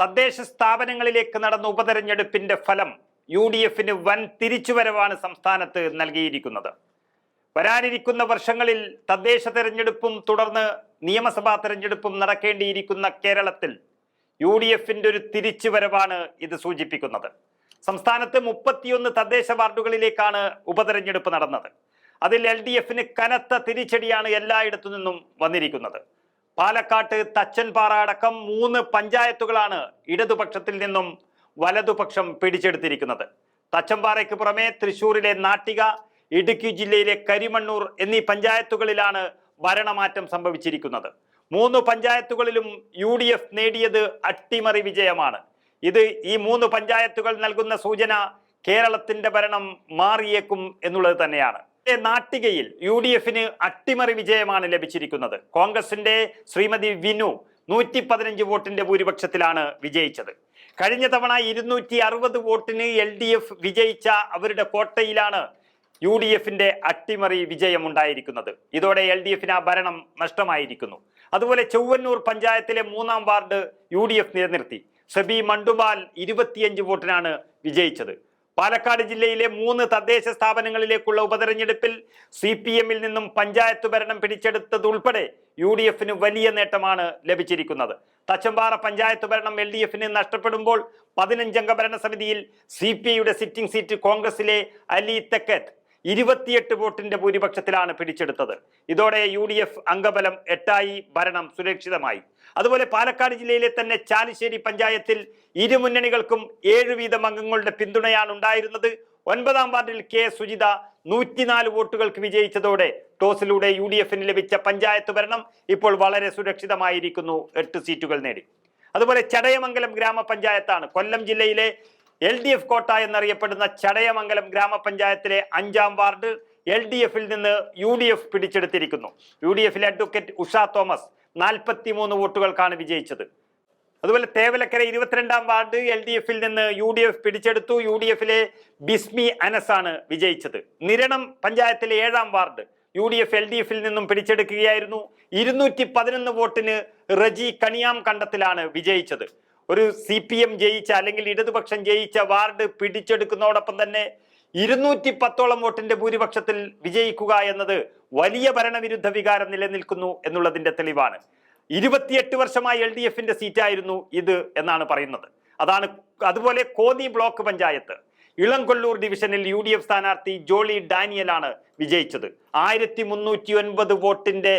തദ്ദേശ സ്ഥാപനങ്ങളിലേക്ക് നടന്ന ഉപതെരഞ്ഞെടുപ്പിന്റെ ഫലം യു ഡി എഫിന് വൻ തിരിച്ചുവരവാണ് സംസ്ഥാനത്ത് നൽകിയിരിക്കുന്നത്. വരാനിരിക്കുന്ന വർഷങ്ങളിൽ തദ്ദേശ തെരഞ്ഞെടുപ്പും തുടർന്ന് നിയമസഭാ തെരഞ്ഞെടുപ്പും നടക്കേണ്ടിയിരിക്കുന്ന കേരളത്തിൽ യു ഡി എഫിന്റെ ഒരു തിരിച്ചുവരവാണ് ഇത് സൂചിപ്പിക്കുന്നത്. സംസ്ഥാനത്ത് മുപ്പത്തിയൊന്ന് തദ്ദേശ വാർഡുകളിലേക്കാണ് ഉപതെരഞ്ഞെടുപ്പ് നടന്നത്. അതിൽ എൽ ഡി എഫിന് കനത്ത തിരിച്ചടിയാണ് എല്ലായിടത്തു നിന്നും വന്നിരിക്കുന്നത്. പാലക്കാട്ട് തച്ചൻപാറ അടക്കം മൂന്ന് പഞ്ചായത്തുകളാണ് ഇടതുപക്ഷത്തിൽ നിന്നും വലതുപക്ഷം പിടിച്ചെടുത്തിരിക്കുന്നത്. തച്ചമ്പാറയ്ക്ക് പുറമെ തൃശൂരിലെ നാട്ടിക ഇടുക്കി ജില്ലയിലെ കരിമണ്ണൂർ എന്നീ പഞ്ചായത്തുകളിലാണ് ഭരണമാറ്റം സംഭവിച്ചിരിക്കുന്നത്. മൂന്ന് പഞ്ചായത്തുകളിലും യു ഡി എഫ് നേടിയത് അട്ടിമറി വിജയമാണ്. ഇത് ഈ മൂന്ന് പഞ്ചായത്തുകൾ നൽകുന്ന സൂചന കേരളത്തിന്റെ ഭരണം മാറിയേക്കും എന്നുള്ളത് തന്നെയാണ്. നാട്ടികയിൽ യു ഡി എഫിന് അട്ടിമറി വിജയമാണ് ലഭിച്ചിരിക്കുന്നത്. കോൺഗ്രസിന്റെ ശ്രീമതി വിനു നൂറ്റി പതിനഞ്ച് വോട്ടിന്റെ ഭൂരിപക്ഷത്തിലാണ് വിജയിച്ചത്. കഴിഞ്ഞ തവണ ഇരുന്നൂറ്റി അറുപത് വോട്ടിന് എൽ ഡി എഫ് വിജയിച്ച അവരുടെ കോട്ടയിലാണ് യു ഡി എഫിന്റെ അട്ടിമറി വിജയം ഉണ്ടായിരിക്കുന്നത് ഇതോടെ എൽ ഡി എഫിന് ആ ഭരണം നഷ്ടമായിരിക്കുന്നു. അതുപോലെ ചൊവ്വന്നൂർ പഞ്ചായത്തിലെ മൂന്നാം വാർഡ് യു ഡി എഫ് നിലനിർത്തി. സബി മണ്ടുബാൽ ഇരുപത്തിയഞ്ച് വോട്ടിനാണ് വിജയിച്ചത്. പാലക്കാട് ജില്ലയിലെ മൂന്ന് തദ്ദേശ സ്ഥാപനങ്ങളിലേക്കുള്ള ഉപതെരഞ്ഞെടുപ്പിൽ സി പി എമ്മിൽ നിന്നും പഞ്ചായത്ത് ഭരണം പിടിച്ചെടുത്തതുൾപ്പെടെ യു ഡി എഫിന് വലിയ നേട്ടമാണ് ലഭിച്ചിരിക്കുന്നത്. തച്ചമ്പാറ പഞ്ചായത്ത് ഭരണം എൽ ഡി എഫിന് നഷ്ടപ്പെടുമ്പോൾ പതിനഞ്ചംഗ ഭരണസമിതിയിൽ സി പി ഐയുടെ സിറ്റിംഗ് സീറ്റ് കോൺഗ്രസിലെ അലി തെക്കത്ത്. ഇരുപത്തിയെട്ട് വോട്ടിന്റെ ഭൂരിപക്ഷത്തിലാണ് പിടിച്ചെടുത്തത്. ഇതോടെ യു ഡി എഫ് അംഗബലം എട്ടായി ഭരണം സുരക്ഷിതമായി. അതുപോലെ പാലക്കാട് ജില്ലയിലെ തന്നെ ചാലിശ്ശേരി പഞ്ചായത്തിൽ ഇരു മുന്നണികൾക്കും ഏഴ് വീതം അംഗങ്ങളുടെ പിന്തുണയാണ് ഉണ്ടായിരുന്നത്. ഒൻപതാം വാർഡിൽ കെ സുജിത നൂറ്റിനാല് വോട്ടുകൾക്ക് വിജയിച്ചതോടെ ടോസിലൂടെ യു ഡി എഫിന് ലഭിച്ച പഞ്ചായത്ത് ഭരണം ഇപ്പോൾ വളരെ സുരക്ഷിതമായിരിക്കുന്നു. എട്ട് സീറ്റുകൾ നേടി. അതുപോലെ ചടയമംഗലം ഗ്രാമപഞ്ചായത്താണ് കൊല്ലം ജില്ലയിലെ എൽ ഡി എഫ് കോട്ട എന്നറിയപ്പെടുന്ന ചടയമംഗലം ഗ്രാമപഞ്ചായത്തിലെ അഞ്ചാം വാർഡ് എൽ ഡി എഫിൽ നിന്ന് യു ഡി എഫ് പിടിച്ചെടുത്തിരിക്കുന്നു. യു ഡി എഫിലെ അഡ്വക്കേറ്റ് ഉഷ തോമസ് നാൽപ്പത്തി മൂന്ന് വോട്ടുകൾക്കാണ് വിജയിച്ചത്. അതുപോലെ തേവലക്കര ഇരുപത്തിരണ്ടാം വാർഡ് എൽ ഡി എഫിൽ നിന്ന് യു ഡി എഫ് പിടിച്ചെടുത്തു. യു ഡി എഫിലെ ബിസ്മി അനസാണ് വിജയിച്ചത്. നിരണം പഞ്ചായത്തിലെ ഏഴാം ward U D F L D എഫിൽ നിന്നും പിടിച്ചെടുക്കുകയായിരുന്നു. ഇരുന്നൂറ്റി പതിനൊന്ന് വോട്ടിന് റജി കണിയാം കണ്ടത്തിലാണ് വിജയിച്ചത്. ഒരു സി പി എം ജയിച്ച അല്ലെങ്കിൽ ഇടതുപക്ഷം ജയിച്ച വാർഡ് പിടിച്ചെടുക്കുന്നതോടൊപ്പം തന്നെ ഇരുന്നൂറ്റി പത്തോളം വോട്ടിന്റെ ഭൂരിപക്ഷത്തിൽ വിജയിക്കുക എന്നത് വലിയ ഭരണവിരുദ്ധ വികാരം നിലനിൽക്കുന്നു എന്നുള്ളതിന്റെ തെളിവാണ്. ഇരുപത്തിയെട്ട് വർഷമായി എൽ ഡി എഫിന്റെ സീറ്റായിരുന്നു ഇത് എന്നാണ് പറയുന്നത്. അതാണ് അതുപോലെ കോന്നി ബ്ലോക്ക് പഞ്ചായത്ത്. ഇളംകൊല്ലൂർ ഡിവിഷനിൽ യു ഡി എഫ് സ്ഥാനാർത്ഥി ജോളി ഡാനിയലാണ് വിജയിച്ചത്. ആയിരത്തി മുന്നൂറ്റി ഒൻപത് വോട്ടിന്റെ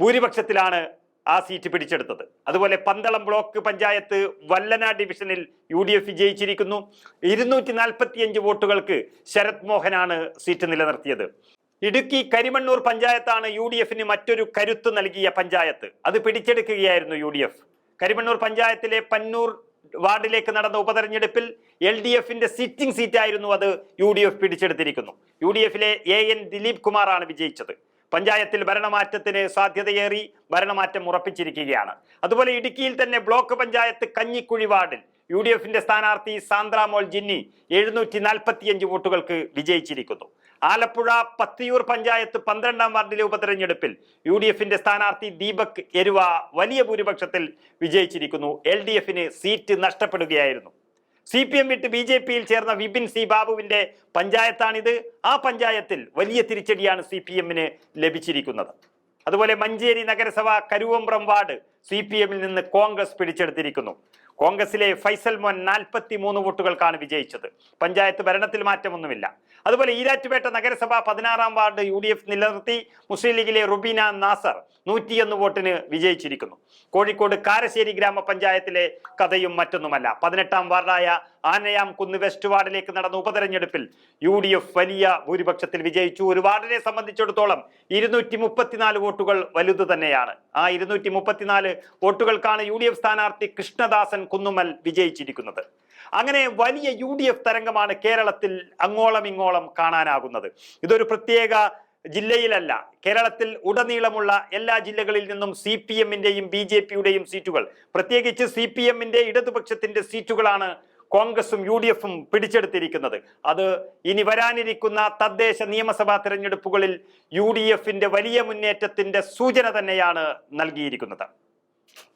ഭൂരിപക്ഷത്തിലാണ് ആ സീറ്റ് പിടിച്ചെടുത്തത്. അതുപോലെ പന്തളം ബ്ലോക്ക് പഞ്ചായത്ത് വല്ലന ഡിവിഷനിൽ യു ഡി എഫ് വിജയിച്ചിരിക്കുന്നു. ഇരുന്നൂറ്റി നാൽപ്പത്തിയഞ്ച് വോട്ടുകൾക്ക് ശരത് മോഹനാണ് സീറ്റ് നിലനിർത്തിയത്. ഇടുക്കി കരിമണ്ണൂർ പഞ്ചായത്താണ് യു ഡി എഫിന് മറ്റൊരു കരുത്ത് നൽകിയ പഞ്ചായത്ത്. അത് പിടിച്ചെടുക്കുകയായിരുന്നു യു ഡി എഫ് കരിമണ്ണൂർ പഞ്ചായത്തിലെ പന്നൂർ വാർഡിലേക്ക് നടന്ന ഉപതെരഞ്ഞെടുപ്പിൽ എൽ ഡി എഫിന്റെ സിറ്റിംഗ് സീറ്റായിരുന്നു അത് യു ഡി എഫ് പിടിച്ചെടുത്തിരിക്കുന്നു. യു ഡി എഫിലെ എ എൻ ദിലീപ് കുമാറാണ് വിജയിച്ചത്. പഞ്ചായത്തിൽ ഭരണമാറ്റത്തിന് സാധ്യതയേറി ഭരണമാറ്റം ഉറപ്പിച്ചിരിക്കുകയാണ്. അതുപോലെ ഇടുക്കിയിൽ തന്നെ ബ്ലോക്ക് പഞ്ചായത്ത് കഞ്ഞിക്കുഴി വാർഡിൽ യു ഡി എഫിന്റെ സ്ഥാനാർത്ഥി സാന്ദ്രാമോൾ ജിന്നി എഴുന്നൂറ്റി നാൽപ്പത്തിയഞ്ച് വോട്ടുകൾക്ക് വിജയിച്ചിരിക്കുന്നു. ആലപ്പുഴ പത്തിയൂർ പഞ്ചായത്ത് പന്ത്രണ്ടാം വാർഡിലെ ഉപതെരഞ്ഞെടുപ്പിൽ യു ഡി എഫിന്റെ സ്ഥാനാർത്ഥി ദീപക് എരുവ വലിയ ഭൂരിപക്ഷത്തിൽ വിജയിച്ചിരിക്കുന്നു. എൽ ഡി എഫിന് സീറ്റ് നഷ്ടപ്പെടുകയായിരുന്നു. സി പി എം വിട്ട് ബി ജെ പിയിൽ ചേർന്ന വിപിൻ സി ബാബുവിന്റെ പഞ്ചായത്താണിത്. ആ പഞ്ചായത്തിൽ വലിയ തിരിച്ചടിയാണ് സി പി എമ്മിന് ലഭിച്ചിരിക്കുന്നത്. അതുപോലെ മഞ്ചേരി നഗരസഭ കരുവമ്പ്രം വാർഡ് സി പി എമ്മിൽ നിന്ന് കോൺഗ്രസ് പിടിച്ചെടുത്തിരിക്കുന്നു. കോൺഗ്രസിലെ ഫൈസൽ മോൻ നാൽപ്പത്തി മൂന്ന് വോട്ടുകൾക്കാണ് വിജയിച്ചത്. പഞ്ചായത്ത് ഭരണത്തിൽ മാറ്റമൊന്നുമില്ല. അതുപോലെ ഈരാറ്റുപേട്ട നഗരസഭ പതിനാറാം വാർഡ് യു ഡി എഫ് നിലനിർത്തി മുസ്ലിം ലീഗിലെ റുബീന നാസർ നൂറ്റിയൊന്ന് വോട്ടിന് വിജയിച്ചിരിക്കുന്നു. കോഴിക്കോട് കാരശ്ശേരി ഗ്രാമപഞ്ചായത്തിലെ കഥയും മറ്റൊന്നുമല്ല. പതിനെട്ടാം വാർഡായ ആനയാം കുന്ന് വെസ്റ്റ് വാർഡിലേക്ക് നടന്ന ഉപതെരഞ്ഞെടുപ്പിൽ യു ഡി എഫ് വലിയ ഭൂരിപക്ഷത്തിൽ വിജയിച്ചു. ഒരു വാർഡിനെ സംബന്ധിച്ചിടത്തോളം ഇരുന്നൂറ്റി മുപ്പത്തിനാല് വോട്ടുകൾ വലുത് തന്നെയാണ്. ആ ഇരുന്നൂറ്റി മുപ്പത്തിനാല് വോട്ടുകൾക്കാണ് യു ഡി എഫ് സ്ഥാനാർത്ഥി കൃഷ്ണദാസൻ കുന്നുമൽ വിജയിച്ചിരിക്കുന്നത്. അങ്ങനെ വലിയ യു ഡി എഫ് തരംഗമാണ് കേരളത്തിൽ അങ്ങോളം ഇങ്ങോളം കാണാനാകുന്നത്. ഇതൊരു പ്രത്യേക ജില്ലയിലല്ല. കേരളത്തിൽ ഉടനീളമുള്ള എല്ലാ ജില്ലകളിൽ നിന്നും സി പി എമ്മിന്റെയും ബി ജെ പിയുടെയും സീറ്റുകൾ പ്രത്യേകിച്ച് സി പി എമ്മിന്റെ ഇടതുപക്ഷത്തിന്റെ സീറ്റുകളാണ് കോൺഗ്രസും യു ഡി എഫും പിടിച്ചെടുത്തിരിക്കുന്നത്. അത് ഇനി വരാനിരിക്കുന്ന തദ്ദേശ നിയമസഭാ തെരഞ്ഞെടുപ്പുകളിൽ യു ഡി വലിയ മുന്നേറ്റത്തിന്റെ സൂചന തന്നെയാണ് നൽകിയിരിക്കുന്നത്.